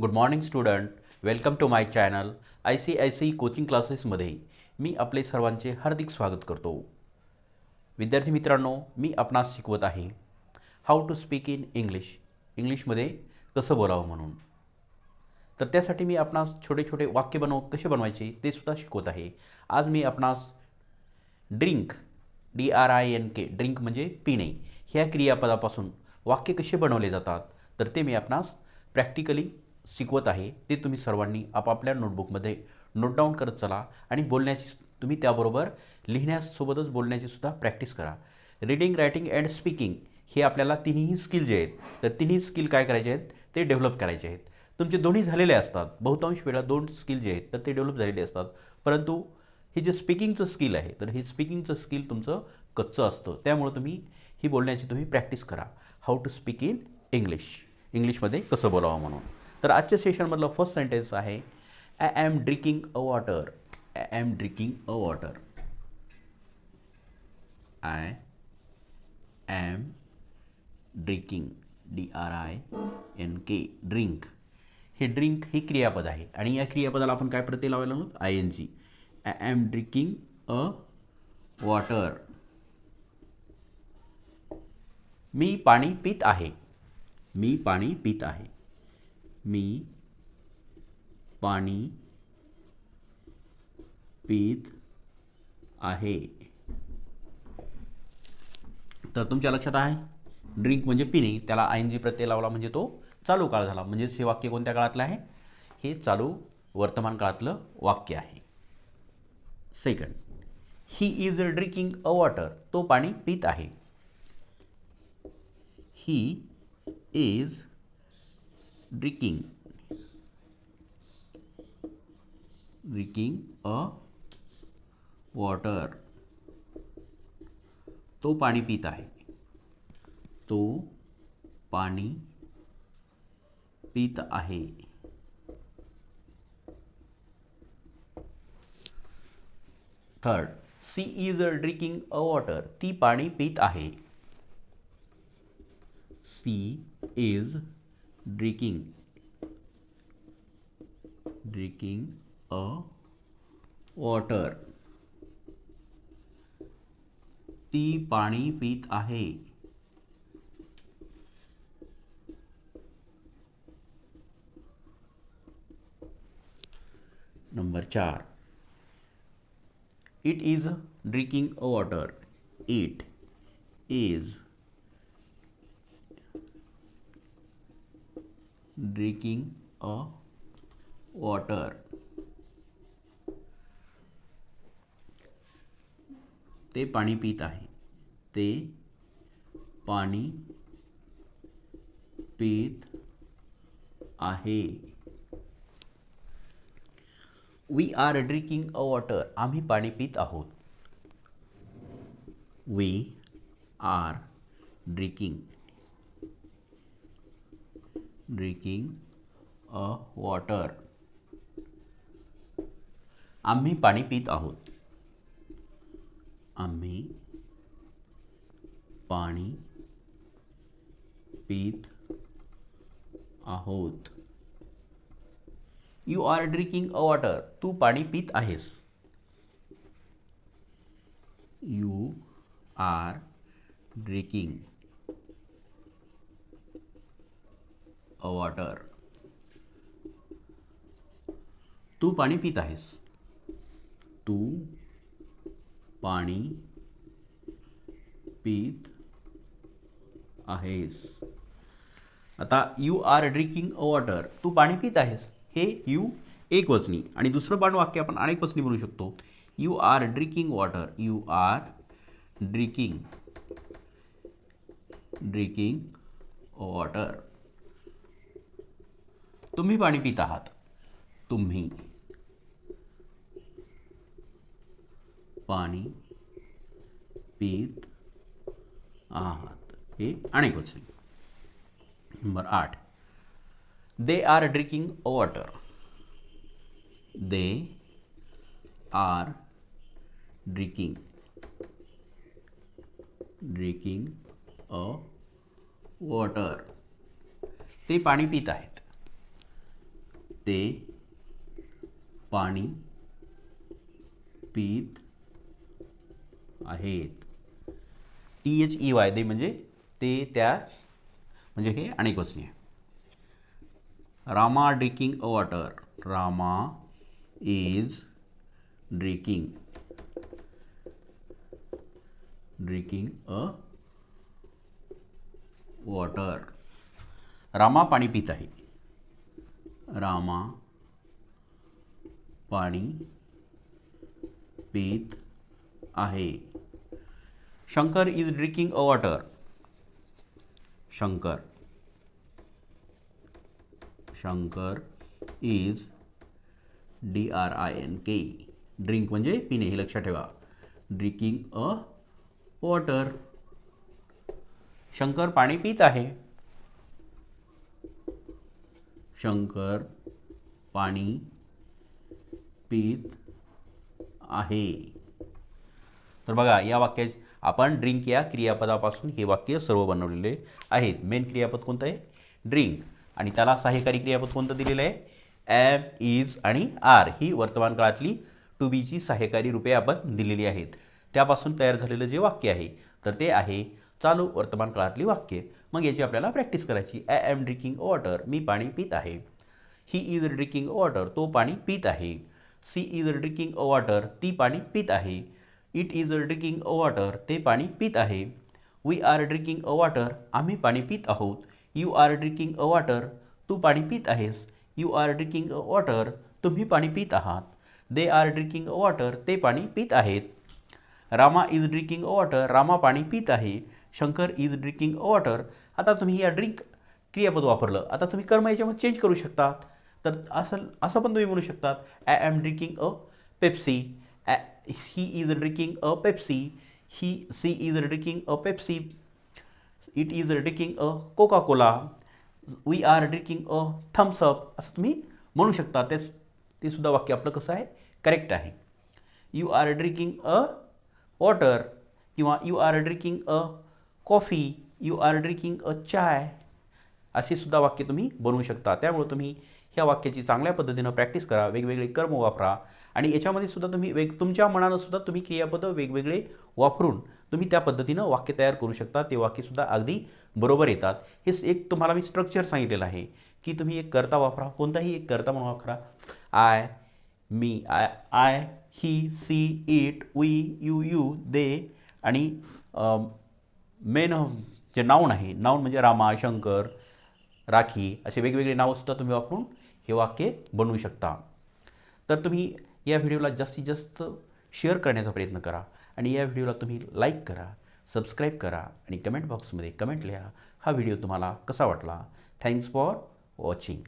Good morning student welcome to my channel I C I C coaching क्लासेसमध्ये मी आपले सर्वांचे हार्दिक स्वागत करतो. विद्यार्थी मित्रांनो मी आपणास शिकवत आहे how to speak in English इंग्लिशमध्ये कसं बोलावं म्हणून. तर त्यासाठी मी आपणास छोटे छोटे वाक्य बनव कसे बनवायचे ते सुद्धा शिकवत आहे. आज मी आपणास drink D R I N K drink म्हणजे पिणे. ह्या क्रियापदापासून वाक्य कसे बनवले जातात तर ते मी आपणास प्रॅक्टिकली शिकवत आहे ते तुम्ही सर्वांनी आपापल्या नोटबुकमध्ये नोट डाऊन करत चला आणि बोलण्याची तुम्ही त्याबरोबर लिहिण्यासोबतच बोलण्याची सुद्धा प्रॅक्टिस करा. रीडिंग रायटिंग अँड स्पीकिंग हे आपल्याला तिन्ही स्किल जे आहेत तर तिन्ही स्किल काय करायचे आहेत? ते डेव्हलप करायचे आहेत. तुमचे दोन्ही झालेले असतात. बहुतांश वेळा दोन स्किल जे आहेत तर ते डेव्हलप झालेले असतात. परंतु हे जे स्पीकिंगचं स्किल आहे तर हे स्पीकिंगचं स्किल तुमचं कच्चं असतं. त्यामुळं तुम्ही ही बोलण्याची तुम्ही प्रॅक्टिस करा. How to speak in English इंग्लिशमध्ये कसं बोलावं म्हणून. तर आजच्या सेशनमधलं फर्स्ट सेंटेन्स आहे I am drinking a water I am drinking a water I am drinking D R I N K drink हे ड्रिंक हे क्रियापद आहे. आणि या क्रियापदाला आपण काय प्रत्यय लावायला लागलो? I N G I am drinking a water मी पाणी पित आहे. मी पाणी पित आहे. मी पाणी पीत आहे. तर तुमच्या लक्षात आहे? ड्रिंक म्हणजे पिणे. त्याला आयन जी प्रत्यय लावला म्हणजे तो चालू काळ झाला. म्हणजेच हे वाक्य कोणत्या काळातलं आहे? हे चालू वर्तमान काळातलं वाक्य आहे. Second he is drinking a water तो पाणी पित आहे. He is drinking. Drinking a water तो पाणी पित आहे. तो पाणी पित आहे. Third she is drinking a water ती पाणी पित आहे. She is drinking drinking a water ती पाणी पित आहे. नंबर चार. It is drinking a water it is drinking a water ते पाणी पित आहे. ते पाणी पित आहे. We are drinking a water आम्ही पाणी पित आहोत. We are drinking drinking a water आम्ही पाणी पित आहोत. आम्ही पाणी पित आहोत. You are drinking a water तू पाणी पित आहेस. You are drinking a water. तू पाणी पित आहेस. तू पाणी पित आहेस. आता you are drinking a water तू पाणी पित आहेस. हे यू एक वचनी आणि दुसरं पाण वाक्य आपण अनेक वचनी बोलू शकतो. You are drinking water you are drinking drinking water तुम्ही पाणी पित आहात. तुम्ही पाणी पित आहात. हे अनेक वचन नंबर आठ. They are drinking a water they are drinking drinking a water ते पाणी पित आहेत. ते पाणी पीत आहेत. T H E Y they म्हणजे ते त्या म्हणजे हे अनेक वचनी आहे Rama drinking a water Rama is drinking drinking a water Rama पाणी पित आहे. रामा, पाणी, पित आहे. Shankar is drinking a water Shankar. Shankar is D R I N K drink म्हणजे पिणे, हे लक्षात ठेवा. ड्रिंकिंग अ वॉटर शंकर पाणी पित आहे. शंकर पाणी पीत आहे. तर बघा या वाक्यात आपण ड्रिंक या क्रियापदापासून हे वाक्य सर्व बनवलेले आहेत. मेन क्रियापद कोणतं आहे? ड्रिंक आणि त्याला सहाय्यकारी क्रियापद कोणतं दिलेलं आहे? ॲम इज आणि आर ही वर्तमान काळातली टू बीची सहाय्यकारी रूपे आपण दिलेली आहेत. त्यापासून तयार झालेलं जे वाक्य आहे तर ते आहे चालू वर्तमान काळातली वाक्य. मग याची आपल्याला प्रॅक्टिस करायची. आय एम ड्रिंकिंग वॉटर मी पाणी पित आहे. ही इज ड्रिंकिंग वॉटर तो पाणी पित आहे. सी इज ड्रिंकिंग वॉटर ती पाणी पित आहे. इट इज ड्रिंकिंग वॉटर ते पाणी पित आहे. We are drinking a water आम्ही पाणी पित आहोत. You are drinking a water तू पाणी पित आहेस. You are drinking a water तुम्ही पाणी पित आहात. They are drinking a water ते पाणी पित आहेत. Rama is drinking a water Rama पाणी पित आहे. Shankar is drinking a water आता तुम्ही या ड्रिंक क्रियापद वापरलं. आता तुम्ही कर्म याच्यामध्ये चेंज करू शकता तर असं असं पण तुम्ही म्हणू शकतात. I am drinking a Pepsi he is drinking a Pepsi he she is drinking a Pepsi it is drinking a Coca Cola we are drinking a Thums Up असं तुम्ही म्हणू शकता. तेच ते सुद्धा वाक्य आपलं कसं आहे? करेक्ट आहे. You are drinking a water किंवा you are drinking a coffee you are drinking a chai असे सुद्धा वाक्य तुम्ही बनवू शकता. त्यामुळे तुम्ही ह्या वाक्याची चांगल्या पद्धतीनं प्रॅक्टिस करा वेगवेगळे कर्म वापरा आणि याच्यामध्ये सुद्धा तुम्ही वेग तुमच्या मनानं सुद्धा तुम्ही क्रियापदं वेगवेगळे वापरून तुम्ही त्या पद्धतीनं वाक्य तयार करू शकता. ते वाक्यसुद्धा अगदी बरोबर येतात. हे एक तुम्हाला मी स्ट्रक्चर सांगितलेलं आहे की तुम्ही एक करता वापरा कोणताही एक करता म्हणून वापरा. I me I I he she it we you you they आणि मेन जे नाऊन आहे नाऊन म्हणजे रामा शंकर राखी असे वेगवेगळे नावंसुद्धा तुम्ही वापरून हे वाक्य बनवू शकता. तर तुम्ही या व्हिडिओला जास्तीत जास्त शेअर करण्याचा प्रयत्न करा आणि या व्हिडिओला तुम्ही लाईक करा सबस्क्राईब करा आणि कमेंट बॉक्समध्ये कमेंट लिहा. हा व्हिडिओ तुम्हाला कसा वाटला? Thanks for watching